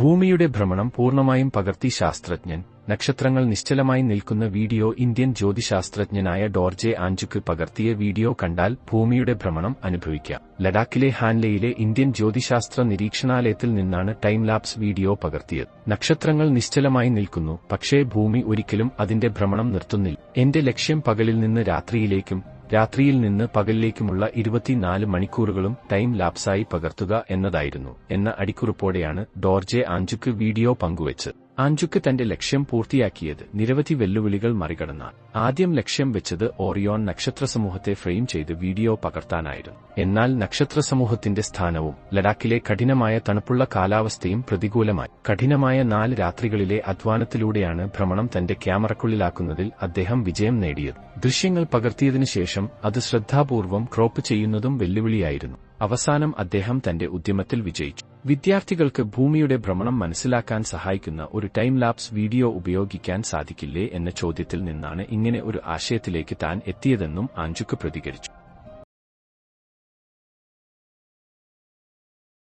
ഭൂമിയുടെ ഭ്രമണം പൂർണമായും പകർത്തി ശാസ്ത്രജ്ഞൻ. നക്ഷത്രങ്ങൾ നിശ്ചലമായി നിൽക്കുന്ന വീഡിയോ ഇന്ത്യൻ ജ്യോതിശാസ്ത്രജ്ഞനായ ഡോർജെ ആഞ്ചുക്ക് പകർത്തിയ വീഡിയോ കണ്ടാൽ ഭൂമിയുടെ ഭ്രമണം അനുഭവിക്കാം. ലഡാക്കിലെ ഹാൻലയിലെ ഇന്ത്യൻ ജ്യോതിശാസ്ത്ര നിരീക്ഷണാലയത്തിൽ നിന്നാണ് ടൈം ലാപ്സ് വീഡിയോ പകർത്തിയത്. നക്ഷത്രങ്ങൾ നിശ്ചലമായി നിൽക്കുന്നു പക്ഷേ ഭൂമി ഒരിക്കലും അതിന്റെ ഭ്രമണം നിർത്തുന്നില്ല. എന്റെ ലക്ഷ്യം പകലിൽ നിന്ന് രാത്രിയിലേക്കും രാത്രിയിൽ നിന്ന് പകലിലേക്കുമുള്ള ഇരുപത്തിനാല് മണിക്കൂറുകളും ടൈം ലാപ്സായി പകർത്തുക എന്നതായിരുന്നു എന്ന അടിക്കുറിപ്പോടെയാണ് ഡോർജെ ആഞ്ചുക്ക് വീഡിയോ പങ്കുവച്ചത്. ആഞ്ചുക്ക് തന്റെ ലക്ഷ്യം പൂർത്തിയാക്കിയത് നിരവധി വെല്ലുവിളികൾ മറികടന്നാൽ ആദ്യം ലക്ഷ്യം വെച്ചത് ഓറിയോൺ നക്ഷത്ര സമൂഹത്തെ ഫ്രെയിം ചെയ്ത് വീഡിയോ പകർത്താനായിരുന്നു. എന്നാൽ നക്ഷത്ര സമൂഹത്തിന്റെ സ്ഥാനവും ലഡാക്കിലെ കഠിനമായ തണുപ്പുള്ള കാലാവസ്ഥയും പ്രതികൂലമായി. കഠിനമായ നാല് രാത്രികളിലെ അധ്വാനത്തിലൂടെയാണ് ഭ്രമണം തന്റെ ക്യാമറക്കുള്ളിലാക്കുന്നതിൽ അദ്ദേഹം വിജയം നേടിയത്. ദൃശ്യങ്ങൾ പകർത്തിയതിനു ശേഷം അത് ശ്രദ്ധാപൂർവം ക്രോപ്പ് ചെയ്യുന്നതും വെല്ലുവിളിയായിരുന്നു. അവസാനം അദ്ദേഹം തന്റെ ഉദ്യമത്തിൽ വിജയിച്ചു. വിദ്യാർത്ഥികൾക്ക് ഭൂമിയുടെ ഭ്രമണം മനസ്സിലാക്കാൻ സഹായിക്കുന്ന ഒരു ടൈം ലാപ്സ് വീഡിയോ ഉപയോഗിക്കാൻ സാധിക്കില്ലേ എന്ന ചോദ്യത്തിൽ നിന്നാണ് ഇങ്ങനെ ഒരു ആശയത്തിലേക്ക് താൻ എത്തിയതെന്നും ആഞ്ചുക്ക് പ്രതികരിച്ചു.